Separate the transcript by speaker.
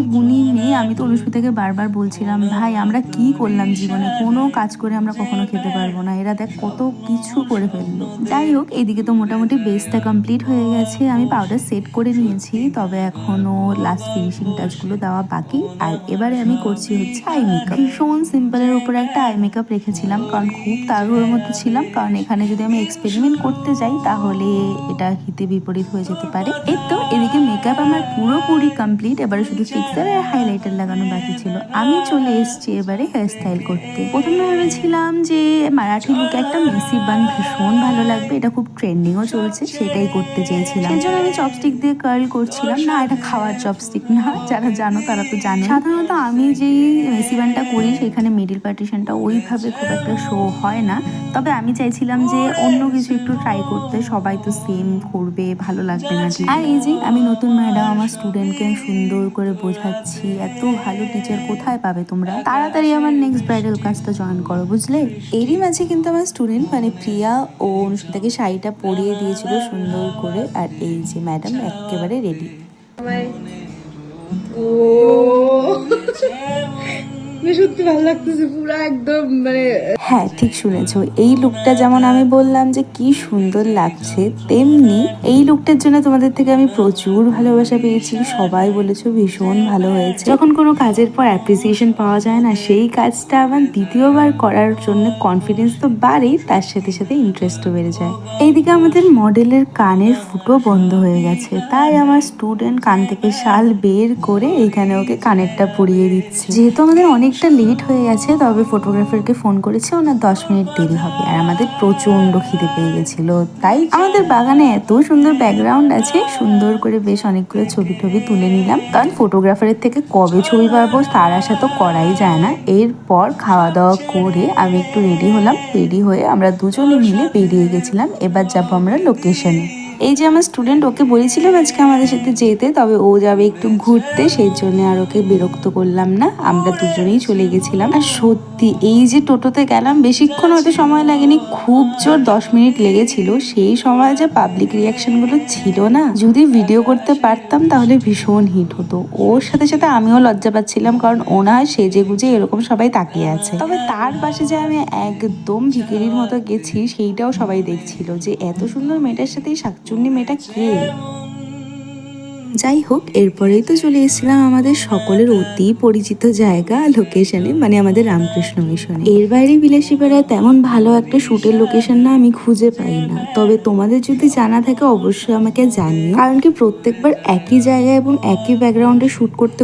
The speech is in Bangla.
Speaker 1: harmonia আমি তো অনুষ্মিতাকে বারবার বলছিলাম, ভাই, আমরা কি করলাম জীবনে? কোনো কাজ করে আমরা কখনো খেতে পারব না। এরা দেখ কত কিছু করে ফেলল। যাই হোক, এদিকে তো মোটামুটি বেসটা কমপ্লিট হয়ে গেছে। আমি পাউডার সেট করে নিয়েছি, তবে এখনও লাস্ট ফিনিশিং টাচগুলো দেওয়া বাকি। আর এবারে আমি করছি হচ্ছে আই মেকআপ ভীষণ সিম্পলের উপরে একটা আই মেকআপ রেখেছিলাম, কারণ খুব তাড়ুর মধ্যে ছিলাম। কারণ এখানে যদি আমি এক্সপেরিমেন্ট করতে যাই, তাহলে এটা হিতে বিপরীত হয়ে যেতে পারে। এই তো, এদিকে মেকআপ আমার পুরোপুরি কমপ্লিট এবারে শুধু ফিক্সার আর হাইলাইটার লাগানো বাকি ছিল। আমি চলে এসেছি এবারে হেয়ার স্টাইল করতে। প্রথমে ভেবেছিলাম যে মারাঠি লুকে একটা মেসি বান ভীষণ ভালো লাগবে, এটা খুব ট্রেন্ডিংও চলছে, সেটাই করতে চেয়েছিলাম। সেই জন্য আমি চপস্টিক দিয়ে কার্ল করছিলাম। না, এটা খাওয়ার চপস্টিক না, যারা জানো তারা তো জানে। সাধারণত আমি যেই মেসি বানটা করি, সেখানে মিডিল পার্টিশনটা ওইভাবে খুব একটা শো হয় না। তবে আমি চাইছিলাম যে অন্য কিছু একটু ট্রাই করতে, সবাই তো সেম করবে, ভালো লাগবে না। আর এই যে আমি নতুন ম্যাডাম আমার স্টুডেন্টকে সুন্দর করে বোঝাচ্ছি এত ভালো টিচার কোথায় পাবে তোমরা? তাড়াতাড়ি আমার নেক্সট ব্রাইডাল ক্লাসটা জয়েন করো, বুঝলে? এরই মাঝে কিন্তু আমার স্টুডেন্ট মানে প্রিয়া, ও অনুষ্ঠিতাকে শাড়িটা পরিয়ে দিয়েছিল সুন্দর করে, আর এই যে ম্যাডাম একেবারে রেডি
Speaker 2: ও। সত্যি ভালো লাগতেছে, পুরো একদম মানে
Speaker 1: হ্যাঁ ঠিক শুনেছো। এই লুকটা যেমন আমি বললাম যে কি সুন্দর লাগছে, তেমনি এই লুকটার জন্য তোমাদের থেকে আমি প্রচুর ভালোবাসা পেয়েছি। সবাই বলেছ ভীষণ ভালো হয়েছে। যখন কোনো কাজের পর অ্যাপ্রিসিয়েশন পাওয়া যায় না, সেই কাজটা আবার দ্বিতীয়বার করার জন্য কনফিডেন্স তো বাড়েই, তার সাথে সাথে ইন্টারেস্টও বেড়ে যায়। এইদিকে আমাদের মডেলের কানের ফুটো বন্ধ হয়ে গেছে, তাই আমার স্টুডেন্ট কান থেকে শাল বের করে এইখানে ওকে কানেরটা পরিয়ে দিচ্ছে। যেহেতু আমাদের অনেকটা লেট হয়ে গেছে, তবে ফটোগ্রাফারকে ফোন করেছে, ওনার দশ মিনিট দেরি হবে। আর আমাদের প্রচণ্ড খিদে পেয়ে গেছিল। তাই আমাদের বাগানে এত সুন্দর ব্যাকগ্রাউন্ড আছে, সুন্দর করে বেশ অনেকগুলো ছবি টবি তুলে নিলাম। কারণ ফটোগ্রাফারের থেকে কবে ছবি পারব তার আশা তো করাই যায় না। এরপর খাওয়া দাওয়া করে আমি একটু রেডি হলাম। রেডি হয়ে আমরা দুজনে মিলে বেরিয়ে গেছিলাম। এবার যাব আমরা লোকেশনে এই যে আমার স্টুডেন্ট ওকে বলেছিলাম আজকে আমাদের সাথে যেতে, তবে ও যাবে একটু ঘুরতে, সেই জন্য আর ওকে বিরক্ত করলাম না। আমরা দুজনেই চলে গেছিলাম। আর সত্যি, এই যে টোটোতে গেলাম, বেশিক্ষণ হয়তো সময় লাগেনি, খুব জোর দশ মিনিট লেগেছিল। সেই সময় যে পাবলিক রিয়াকশনগুলো ছিল না, যদি ভিডিও করতে পারতাম তাহলে ভীষণ হিট হতো। ওর সাথে সাথে আমিও লজ্জা পাচ্ছিলাম, কারণ ওনা সেজে গুজে এরকম সবাই তাকিয়ে আছে। তবে তার পাশে যে আমি একদম ভিকিরির মতো গেছি, সেইটাও সবাই দেখছিল যে এত সুন্দর মেয়েটার সাথেই এই শাকচুন্নি মেয়েটা কে? যাই হোক, এরপরেই তো চলে এসেছিলাম আমাদের সকলের অতি পরিচিত জায়গা লোকেশনে মানে আমাদের রামকৃষ্ণ মিশনে। এর বাইরে বিলাসীপাড়ায় তেমন ভালো একটা শ্যুটের লোকেশন না আমি খুঁজে পাই না। তবে তোমাদের যদি জানা থাকে, অবশ্যই আমাকে জানিও। কারণ কি প্রত্যেকবার একই জায়গায় এবং একই ব্যাকগ্রাউন্ডে শ্যুট করতে